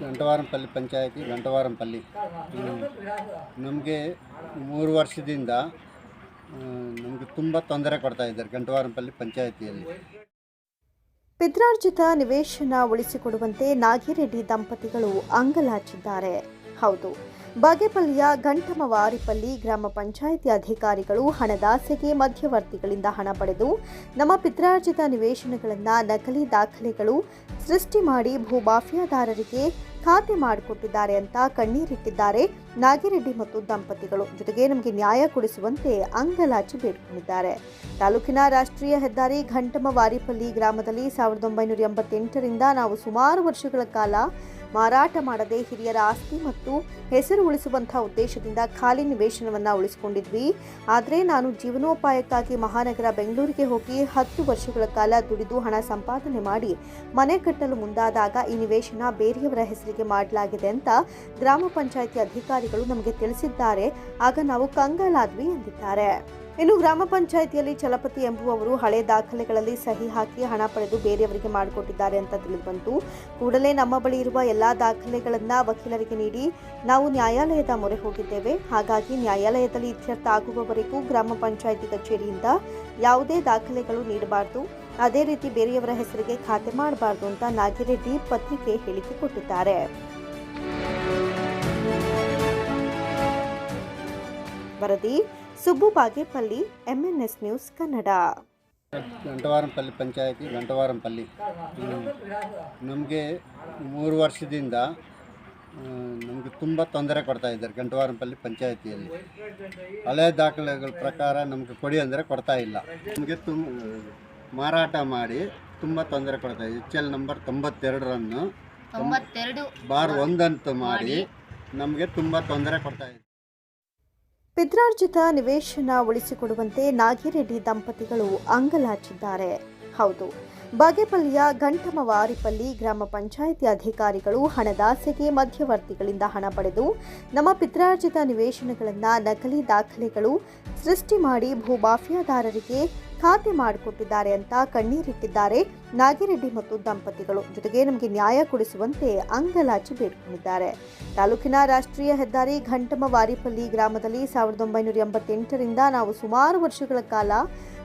ಗಂಟವಾರಂಪಲ್ಲಿ ಪಂಚಾಯತಿ, ಗಂಟವಾರಂಪಲ್ಲಿ. ನಮಗೆ ಮೂರು ವರ್ಷದಿಂದ ನಮಗೆ ತುಂಬ ತೊಂದರೆ ಕೊಡ್ತಾ ಇದ್ದಾರೆ ಗಂಟವಾರಂಪಲ್ಲಿ ಪಂಚಾಯತಿಯಲ್ಲಿ. ಪಿತ್ರಾರ್ಜಿತ ನಿವೇಶನ ಉಳಿಸಿಕೊಡುವಂತೆ ನಾಗಿರೆಡ್ಡಿ ದಂಪತಿಗಳು ಅಂಗಲಾಚಿದ್ದಾರೆ. ಹೌದು. ಬಾಗೇಪಲ್ಲಿಯ ಗಂಟಮವಾರಿಪಲ್ಲಿ ಗ್ರಾಮ ಪಂಚಾಯಿತಿ ಅಧಿಕಾರಿಗಳು ಹಣದಾಸೆಗೆ ಮಧ್ಯವರ್ತಿಗಳಿಂದ ಹಣ ಪಡೆದು ನಮ್ಮ ಪಿತ್ರಾರ್ಜಿತ ನಿವೇಶನಗಳನ್ನು ನಕಲಿ ದಾಖಲೆಗಳು ಸೃಷ್ಟಿ ಮಾಡಿ ಭೂಮಾಫಿಯಾದಾರರಿಗೆ ಖಾತೆ ಮಾಡಿಕೊಟ್ಟಿದ್ದಾರೆ ಅಂತ ಕಣ್ಣೀರಿಟ್ಟಿದ್ದಾರೆ ನಾಗಿರೆಡ್ಡಿ ಮತ್ತು ದಂಪತಿಗಳು. ಜೊತೆಗೆ ನಮಗೆ ನ್ಯಾಯ ಕೊಡಿಸುವಂತೆ ಅಂಗಲಾಚಿ ಬೇಡಿಕೊಂಡಿದ್ದಾರೆ. ತಾಲೂಕಿನ ರಾಷ್ಟ್ರೀಯ ಹೆದ್ದಾರಿ ಘಂಟಮ ವಾರಿಪಲ್ಲಿ ಗ್ರಾಮದಲ್ಲಿ ಸಾವಿರದ ಒಂಬೈನೂರ ಎಂಬತ್ತೆಂಟರಿಂದ ನಾವು ಸುಮಾರು ವರ್ಷಗಳ ಕಾಲ ಮಾರಾಟ ಮಾಡದೆ ಹಿರಿಯರ ಆಸ್ತಿ ಮತ್ತು ಹೆಸರು ಉಳಿಸುವಂತಹ ಉದ್ದೇಶದಿಂದ ಖಾಲಿ ನಿವೇಶನವನ್ನು ಉಳಿಸಿಕೊಂಡಿದ್ವಿ. ಆದರೆ ನಾನು ಜೀವನೋಪಾಯಕ್ಕಾಗಿ ಮಹಾನಗರ ಬೆಂಗಳೂರಿಗೆ ಹೋಗಿ ಹತ್ತು ವರ್ಷಗಳ ಕಾಲ ದುಡಿದು ಹಣ ಸಂಪಾದನೆ ಮಾಡಿ ಮನೆ ಕಟ್ಟಲು ಮುಂದಾದಾಗ ಈ ನಿವೇಶನ ಬೇರೆಯವರ ಹೆಸರಿಗೆ ಮಾಡಲಾಗಿದೆ ಅಂತ ಗ್ರಾಮ ಪಂಚಾಯಿತಿ ಅಧಿಕಾರಿಗಳು ನಮಗೆ ತಿಳಿಸಿದ್ದಾರೆ. ಆಗ ನಾವು ಕಂಗಾಲಾದ್ವಿ ಎಂದಿದ್ದಾರೆ. ಇನ್ನು ಗ್ರಾಮ ಪಂಚಾಯಿತಿಯಲ್ಲಿ ಚಲಪತಿ ಎಂಬುವವರು ಹಳೆ ದಾಖಲೆಗಳಲ್ಲಿ ಸಹಿ ಹಾಕಿ ಹಣ ಪಡೆದು ಬೇರೆಯವರಿಗೆ ಮಾಡಿಕೊಟ್ಟಿದ್ದಾರೆ ಅಂತ ತಿಳಿದುಬಂತು. ಕೂಡಲೇ ನಮ್ಮ ಬಳಿ ಇರುವ ಎಲ್ಲಾ ದಾಖಲೆಗಳನ್ನು ವಕೀಲರಿಗೆ ನೀಡಿ ನಾವು ನ್ಯಾಯಾಲಯದ ಮೊರೆ ಹೋಗಿದ್ದೇವೆ. ಹಾಗಾಗಿ ನ್ಯಾಯಾಲಯದಲ್ಲಿ ಇತ್ಯರ್ಥ ಆಗುವವರೆಗೂ ಗ್ರಾಮ ಪಂಚಾಯಿತಿ ಕಚೇರಿಯಿಂದ ಯಾವುದೇ ದಾಖಲೆಗಳು ನೀಡಬಾರದು. ಅದೇ ರೀತಿ ಬೇರೆಯವರ ಹೆಸರಿಗೆ ಖಾತೆ ಮಾಡಬಾರದು ಅಂತ ನಾಗಿರೆಡ್ಡಿ ಪತ್ರಿಕೆ ಹೇಳಿಕೆ ಕೊಟ್ಟಿದ್ದಾರೆ. ವರದಿ ಸುಬ್ಬು ಬಾಗೇಪಲ್ಲಿ ಎಂಎನ್ಎಸ್ ನ್ಯೂಸ್ ಕನ್ನಡ. ಗಂಟವಾರಂಪಲ್ಲಿ ಪಂಚಾಯತಿ ಗಂಟವಾರಂಪಲ್ಲಿ. ನಮಗೆ ಮೂರು ವರ್ಷದಿಂದ ನಮಗೆ ತುಂಬ ತೊಂದರೆ ಕೊಡ್ತಾ ಇದ್ದಾರೆ ಗಂಟವಾರಂಪಲ್ಲಿ ಪಂಚಾಯತಿಯಲ್ಲಿ. ಹಳೆ ದಾಖಲೆಗಳ ಪ್ರಕಾರ ನಮಗೆ ಕೊಡಿ ಅಂದರೆ ಕೊಡ್ತಾ ಇಲ್ಲ. ನಮಗೆ ತುಂಬ ಮಾರಾಟ ಮಾಡಿ ತುಂಬ ತೊಂದರೆ ಕೊಡ್ತಾ ಇದೆ. ಎಚ್ ಎಲ್ ನಂಬರ್ ತೊಂಬತ್ತೆರಡರನ್ನು ತೊಂಬತ್ತೆರಡು ಬಾರ್ ಒಂದಂತ ಮಾಡಿ ನಮಗೆ ತುಂಬ ತೊಂದರೆ ಕೊಡ್ತಾ ಇದೆ. ಪಿತ್ರಾರ್ಜಿತ ನಿವೇಶನ ಉಳಿಸಿಕೊಡುವಂತೆ ನಾಗಿರೆಡ್ಡಿ ದಂಪತಿಗಳು ಅಂಗಲಾಚಿದ್ದಾರೆ. ಹೌದು ಬಾಗೇಪಲ್ಲಿಯ ಗಂಟಮವಾರಿಪಲ್ಲಿ ಗ್ರಾಮ ಪಂಚಾಯಿತಿ ಅಧಿಕಾರಿಗಳು ಹಣದಾಸೆಗೆ ಮಧ್ಯವರ್ತಿಗಳಿಂದ ಹಣ ಪಡೆದು ನಮ್ಮ ಪಿತ್ರಾರ್ಜಿತ ನಿವೇಶನಗಳನ್ನು ನಕಲಿ ದಾಖಲೆಗಳು ಸೃಷ್ಟಿ ಮಾಡಿ ಭೂಮಾಫಿಯಾದಾರರಿಗೆ ಖಾತೆ ಮಾಡಿಕೊಟ್ಟಿದ್ದಾರೆ ಅಂತ ಕಣ್ಣೀರಿಟ್ಟಿದ್ದಾರೆ ನಾಗಿರೆಡ್ಡಿ ಮತ್ತು ದಂಪತಿಗಳು. ಜೊತೆಗೆ ನಮಗೆ ನ್ಯಾಯ ಕೊಡಿಸುವಂತೆ ಅಂಗಲಾಚಿ ಬೇಡಿಕೊಂಡಿದ್ದಾರೆ. ತಾಲೂಕಿನ ರಾಷ್ಟ್ರೀಯ ಹೆದ್ದಾರಿ ಘಂಟಮ ವಾರಿಪಲ್ಲಿ ಗ್ರಾಮದಲ್ಲಿ ಸಾವಿರದ ಒಂಬೈನೂರ ಎಂಬತ್ತೆಂಟರಿಂದ ನಾವು ಸುಮಾರು ವರ್ಷಗಳ ಕಾಲ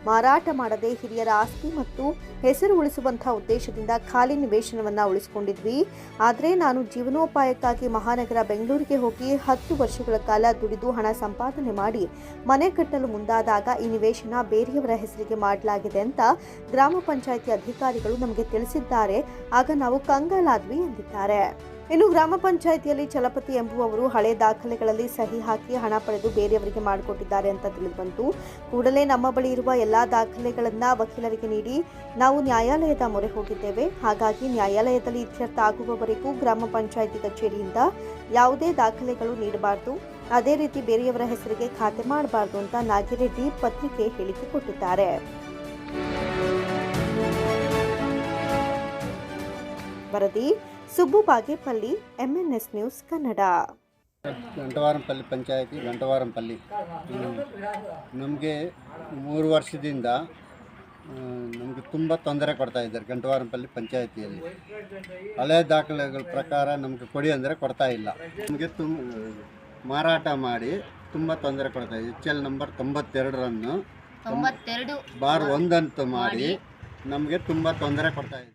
ಮಾರಾಟ ಮಾಡದೆ ಹಿರಿಯರ ಆಸ್ತಿ ಮತ್ತು ಹೆಸರು ಉಳಿಸುವಂತಹ ಉದ್ದೇಶದಿಂದ ಖಾಲಿ ನಿವೇಶನವನ್ನು ಉಳಿಸಿಕೊಂಡಿದ್ವಿ. ಆದರೆ ನಾನು ಜೀವನೋಪಾಯಕ್ಕಾಗಿ ಮಹಾನಗರ ಬೆಂಗಳೂರಿಗೆ ಹೋಗಿ ಹತ್ತು ವರ್ಷಗಳ ಕಾಲ ದುಡಿದು ಹಣ ಸಂಪಾದನೆ ಮಾಡಿ ಮನೆ ಕಟ್ಟಲು ಮುಂದಾದಾಗ ಈ ನಿವೇಶನ ಬೇರೆಯವರ ಹೆಸರಿಗೆ ಮಾಡಲಾಗಿದೆ ಅಂತ ಗ್ರಾಮ ಪಂಚಾಯಿತಿ ಅಧಿಕಾರಿಗಳು ನಮಗೆ ತಿಳಿಸಿದ್ದಾರೆ. ಆಗ ನಾವು ಕಂಗಾಲಾದ್ವಿ ಎಂದಿದ್ದಾರೆ. ಇನ್ನು ಗ್ರಾಮ ಪಂಚಾಯಿತಿಯಲ್ಲಿ ಚಲಪತಿ ಎಂಬುವವರು ಹಳೆ ದಾಖಲೆಗಳಲ್ಲಿ ಸಹಿ ಹಾಕಿ ಹಣ ಪಡೆದು ಬೇರೆಯವರಿಗೆ ಮಾಡಿಕೊಟ್ಟಿದ್ದಾರೆ ಅಂತ ತಿಳಿದುಬಂತು. ಕೂಡಲೇ ನಮ್ಮ ಬಳಿ ಇರುವ ಎಲ್ಲಾ ದಾಖಲೆಗಳನ್ನ ವಕೀಲರಿಗೆ ನೀಡಿ ನಾವು ನ್ಯಾಯಾಲಯದ ಮೊರೆ ಹೋಗಿದ್ದೇವೆ. ಹಾಗಾಗಿ ನ್ಯಾಯಾಲಯದಲ್ಲಿ ಇತ್ಯರ್ಥ ಆಗುವವರೆಗೂ ಗ್ರಾಮ ಪಂಚಾಯಿತಿ ಕಚೇರಿಯಿಂದ ಯಾವುದೇ ದಾಖಲೆಗಳು ನೀಡಬಾರದು. ಅದೇ ರೀತಿ ಬೇರೆಯವರ ಹೆಸರಿಗೆ ಖಾತೆ ಮಾಡಬಾರದು ಅಂತ ನಾಗಿರೆಡ್ಡಿ ಪತ್ರಿಕೆ ಹೇಳಿಕೆ ಕೊಟ್ಟಿದ್ದಾರೆ. ವರದಿ ಸುಬ್ಬು ಬಾಗೇಪಲ್ಲಿ ಎಂಎನ್ಎಸ್ ನ್ಯೂಸ್ ಕನ್ನಡ. ಗಂಟವಾರಂಪಲ್ಲಿ ಪಂಚಾಯತಿ ಗಂಟವಾರಂಪಲ್ಲಿ. ನಮಗೆ ಮೂರು ವರ್ಷದಿಂದ ನಮಗೆ ತುಂಬ ತೊಂದರೆ ಕೊಡ್ತಾ ಇದ್ದಾರೆ ಗಂಟವಾರಂಪಲ್ಲಿ ಪಂಚಾಯತಿಯಲ್ಲಿ. ಹಳೆ ದಾಖಲೆಗಳ ಪ್ರಕಾರ ನಮಗೆ ಕೊಡಿ ಅಂದರೆ ಕೊಡ್ತಾ ಇಲ್ಲ. ನಮಗೆ ತುಂಬ ಮಾರಾಟ ಮಾಡಿ ತುಂಬ ತೊಂದರೆ ಕೊಡ್ತಾ ಇದೆ. ಎಚ್ ಎಲ್ ನಂಬರ್ ತೊಂಬತ್ತೆರಡರನ್ನು ತೊಂಬತ್ತೆರಡು ಬಾರ್ ಒಂದಂತ ಮಾಡಿ ನಮಗೆ ತುಂಬ ತೊಂದರೆ ಕೊಡ್ತಾ ಇದೆ.